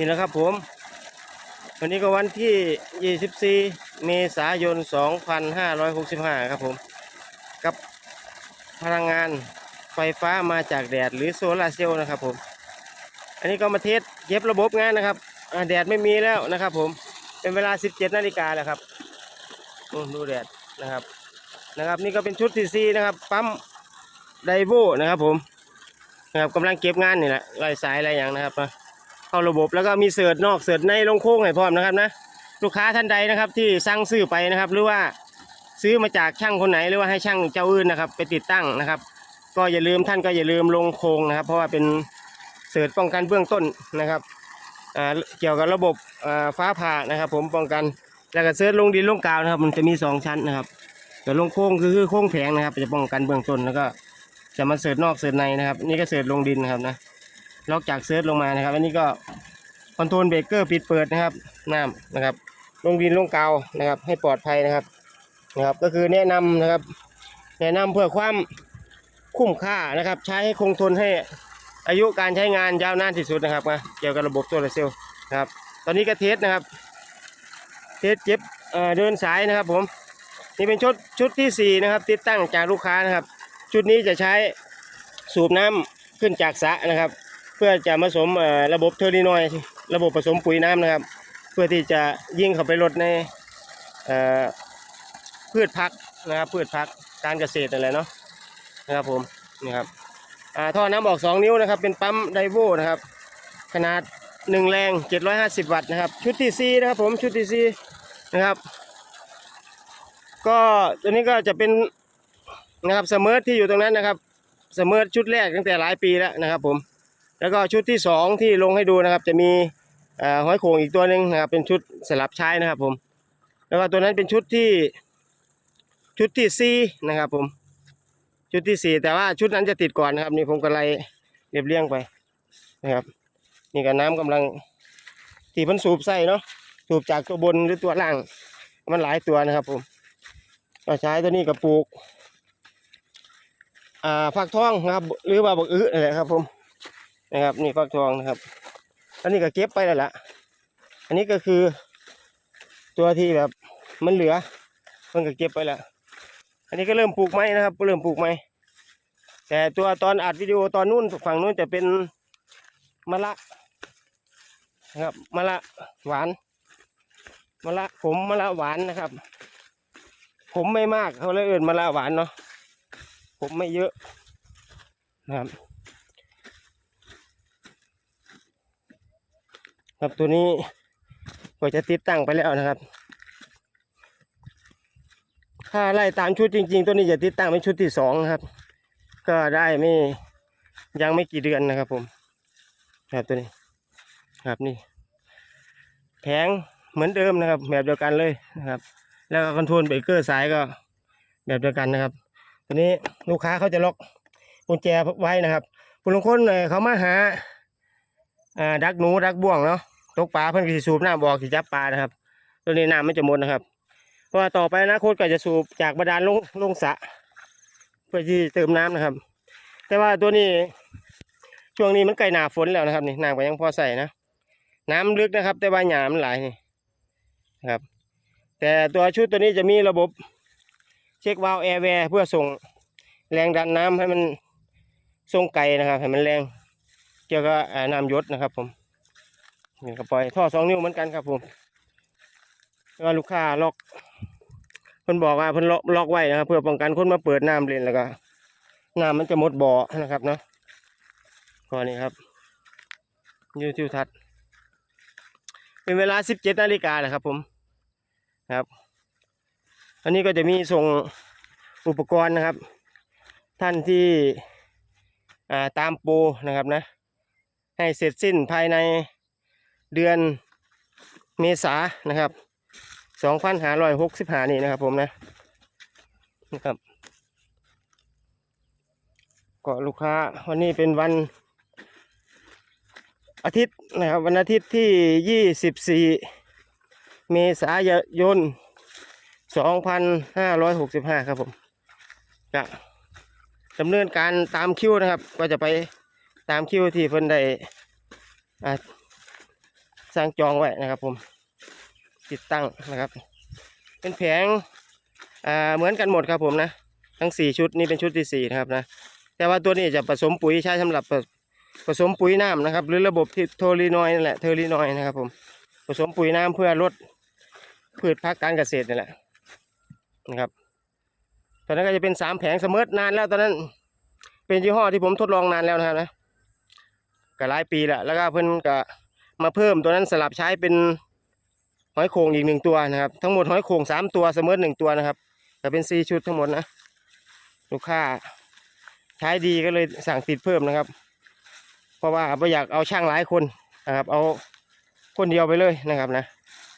นี่แหละครับผม วันนี้ก็วันที่ 24 เมษายน 2565 ครับผม กับพลังงานไฟฟ้ามาจากแดดหรือโซลาร์เซลล์นะครับผม อันนี้ก็มาเทสเย็บระบบงานนะครับ แดดไม่มีแล้วนะครับผม เป็นเวลา 17 นาฬิกาแล้วครับดูแดดนะครับ นะครับนี่ก็เป็นชุดที่สี่นะครับ ปั๊มไดโวนะครับผมนะครับกำลังเก็บงานนี่แหละไล่สายอะไรอย่างนะครับมา เข้าระบบแล้วก็มีเสิร์ชนอกเสิร์ชในลงโค้งให้พร้อมนะครับนะลูกค้าท่านใดนะครับที่สั่งซื้อไปนะครับหรือว่าซื้อมาจากช่างคนไหนหรือว่าให้ช่างเจ้าอื่นนะครับ ไปติดตั้งนะครับ ก็อย่าลืมท่านก็อย่าลืมลงโครงนะครับ เพราะว่าเป็นเสิร์ชป้องกันเบื้องต้นนะครับเกี่ยวกับระบบฟ้าผ่านะครับ ผมป้องกันแล้วก็เสิร์ชลงดินลงกาวนะครับ มันจะมีสองชั้นนะครับแต่ลงโค้งคือคือโค้งแผงนะครับ จะป้องกันเบื้องต้นแล้วก็จะมาเสิร์ชนอกเสิร์ชในนะครับ นี่ก็เสิร์ชลงดินนะครับนะ นอกจากเสิร์ชลงมานะครับ อันนี้ก็คอนโทรลเบรกเกอร์ปิดเปิดนะครับน้ำนะครับ ลงดินลงกาวนะครับ ให้ปลอดภัยนะครับนะครับ ก็คือแนะนำนะครับ แนะนำเพื่อความคุ้มค่านะครับ ใช้ให้คงทนให้อายุการใช้งานยาวนานที่สุดนะครับนะเกี่ยวกับระบบโซลาร์เซลล์นะครับ ตอนนี้ก็เทสนะครับ เทสเจ็บเเดินสายนะครับผมนี่เป็นชุดชุดที่สี่นะครับ ติดตั้งจากลูกค้านะครับ ชุดนี้จะใช้สูบน้ำขึ้นจากสระนะครับ เพื่อจะผสมระบบเทอร์ดินอยระบบผสมปุ๋ยน้ำนะครับ เพื่อที่จะยิงเข้าไปลดในพืชพักนะครับพืชพักการเกษตรอะไรเนาะนะครับผมนี่ครับท่อน้ำออก 2 นิ้วนะครับ เป็นปั๊มไดโวนะครับ ขนาด 1 แรง 750 วัตต์นะครับ ชุดที่ 4 นะครับผมชุดที่ 4 นะครับ ก็ตัวนี้ก็จะเป็นนะครับเสมอที่อยู่ตรงนั้นนะครับเสมอชุดแรกตั้งแต่หลายปีแล้วนะครับผม แล้วก็ชุดที่สองที่ลงให้ดูนะครับ จะมีห้อยโข่งอีกตัวหนึ่งนะครับ เป็นชุดสลับใช้นะครับผม แล้วก็ตัวนั้นเป็นชุดที่ชุดที่สี่นะครับผมชุดที่สี่แต่ว่าชุดนั้นจะติดก่อนนะครับ นี่ผมก็ไล่เรียบเรียงไปนะครับ นี่ก็น้ำกำลังที่มันสูบใส่เนาะสูบจากตัวบนหรือตัวล่าง มันหลายตัวนะครับผมก็ใช้ตัวนี้กับปลูกอ่าฟักทองนะครับ หรือว่าบักอื้ออะไรครับผม นะครับ นี่ฟักทองนะครับ อันนี้ก็เก็บไปแล้วล่ะอันนี้ก็คือตัวที่แบบมันเหลือมันก็เก็บไปแล้วอันนี้ก็เริ่มปลูกไม้นะครับ เริ่มปลูกไม้แต่ตัวตอนอัดวิดีโอตอนนู้นฝั่งนู้นจะเป็นมะละนะครับมะละหวานมะละผมมะละหวานนะครับ ผมไม่มากเขาเลยเอื่นมะละหวานเนาะผมไม่เยอะนะครับ ครับตัวนี้ก็จะติดตั้งไปแล้วนะครับ ถ้าไล่ตามชุดจริง ๆ ตัวนี้จะติดตั้งเป็นชุดที่สองนะครับ ก็ได้ไม่ยังไม่กี่เดือนนะครับ ผม ครับตัวนี้ครับนี่แผงเหมือนเดิมนะครับ แบบเดียวกันเลยนะครับ แล้วก็คอนโทรลเบรกเกอร์สายก็แบบเดียวกันนะครับตัวนี้ลูกค้าเขาจะล็อกกุญแจไว้นะครับคุณลุงคนเขามาหา อ่าดักหนูดักบ่วงเนาะตกปลาเพิ่นก็สิสูบน้ำบอกสิจับปลานะครับ ตัวนี้น้ำมันจะหมดนะครับ เพราะว่าต่อไปอนะโคตก็จะสูบจากบาดาลลงลงสระเพื่อที่เติมน้ำนะครับ แต่ว่าตัวนี้ ช่วงนี้มันใกล้หนาฝนแล้วนะครับนี่น้ำก็ยังพอใส่นะน้ำลึกนะครับ แต่ว่าหยามนหลายนี่นะครับ แต่ตัวชุดตัวนี้จะมีระบบเช็ควาล์วแอร์แวร์เพื่อส่งแรงดันน้ำให้มันส่งไกลนะครับ ให้มันแรง เกี่ยวกับเอ่อน้ำยศนะครับ ผมนี่ก็ปล่อยท่อสองนิ้วเหมือนกันครับ ผมแล้วลูกค้าล็อกเพิ่นบอกว่าเพิ่นล็อกล็อกไว้นะครับ เพื่อป้องกันคนมาเปิดน้ำเล่นแล้วก็น้ำมันจะหมดบ่อนะครับเนาะก็นี่ครับยูทิวทัศน์เป็นเวลาสิบเจ็ดนาฬิกาแหละครับ ผมครับ อันนี้ก็จะมีส่งอุปกรณ์นะครับ ท่านที่ตามโปรนะครับนะ ให้เสร็จสิ้นภายในเดือนเมษานะครับ2565นี่นะครับผมนะนะครับก็ลูกค้าวันนี้เป็นวันอาทิตย์นะครับวันอาทิตย์ที่ 24 เมษายน 2565 ครับผมจะดำเนินการตามคิวนะครับ ก็จะไป ตามคิวที่เพิ่นได้อ่างจองไว้นะครับผมติดตั้งนะครับ เป็นแผงเหมือนกันหมดครับผมนะทั้งสี่ชุดนี่เป็นชุดที่สี่นะครับนะแต่ว่าตัวนี้จะผสมปุ๋ยใช้สำหรับผสมปุ๋ยน้ำนะครับ หรือระบบที่โทรีนอยด์นั่นแหละเทอรีนอยด์นะครับผมผสมปุ๋ยน้ำเพื่อลดพืชพักการเกษตรนี่แหละนะครับตอนนั้นก็จะเป็นสามแผงเสมอนานแล้วตอนนั้น เป็นยี่ห้อที่ผมทดลองนานแล้วนะครับนะ ก็หลายปีแล้วแล้วก็เพิ่นก็มาเพิ่มตัวนั้นสลับใช้เป็นหอยโข่งอีกหนึ่งตัวนะครับ ทั้งหมดหอยโข่งสามตัวเสมอหนึ่งตัวนะครับก็เป็นสี่ชุดทั้งหมดนะลูกค้าใช้ดีก็เลยสั่งติดเพิ่มนะครับ เพราะว่าไม่อยากเอาช่างหลายคนนะครับ เอาคนเดียวไปเลยนะครับนะ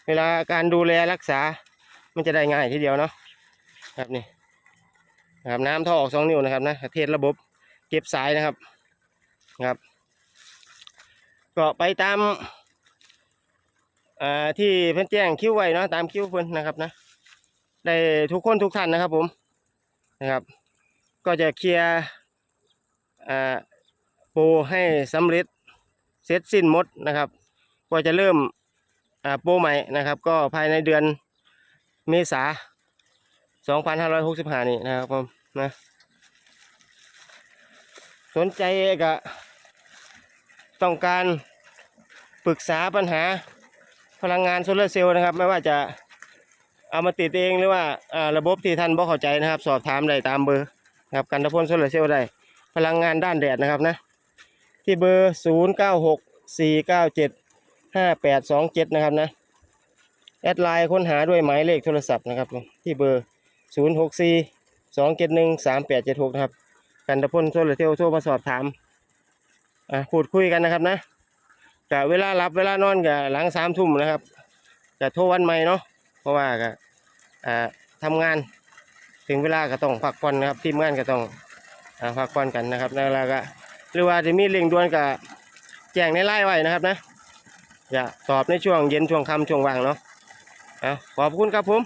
เวลาการดูแลรักษามันจะได้ง่ายทีเดียวเนาะครับนี่นะครับน้ำท่อออกสองนิ้วนะครับนะเทสระบบเก็บสายนะครับครับ ก็ไปตามที่เพิ่นแจ้งคิวไว้เนาะตามคิวเพิ่นนะครับนะได้ทุกคนทุกท่านนะครับผมนะครับ ก็จะเคลียร์โปรให้สำเร็จเสร็จสิ้นหมดนะครับ ก็จะเริ่มโปรใหม่นะครับ ก็ภายในเดือนเมษา2565 นี่นะครับผมนะสนใจก็ ต้องการปรึกษาปัญหาพลังงานโซลาร์เซลล์นะครับ ไม่ว่าจะเอามาติดเองหรือว่าระบบที่ท่านบ่เข้าใจนะครับ สอบถามได้ตามเบอร์นะครับกันตะพลโซลาร์เซลล์ได้พลังงานด้านแดดนะครับนะที่เบอร์ 0 9 6 4 9 7 5 8 2 7 นะครับนะแอดไลน์ค้นหาด้วยหมายเลขโทรศัพท์นะครับที่เบอร์ 0 6 4 2 7 1 3 8 7 6 นะครับกันตะพลโซลาร์เซลล์โทรมาสอบถาม อ่าพูดคุยกันนะครับนะกะเวลารับเวลานอนกะหลังสามทุ่มนะครับจะโทรวันใหม่เนาะเพราะว่าก็อ่าทำงานถึงเวลาก็ต้องพักผ่อนนะครับทีมงานก็ต้องอ่าพักผ่อนกันนะครับแล้วก็หรือว่าจะมีเร่งด่วนก็แจ้งในไลน์ไว้นะครับนะอย่าตอบในช่วงเย็นช่วงค่ำช่วงว่างเนาะอะขอบคุณครับผม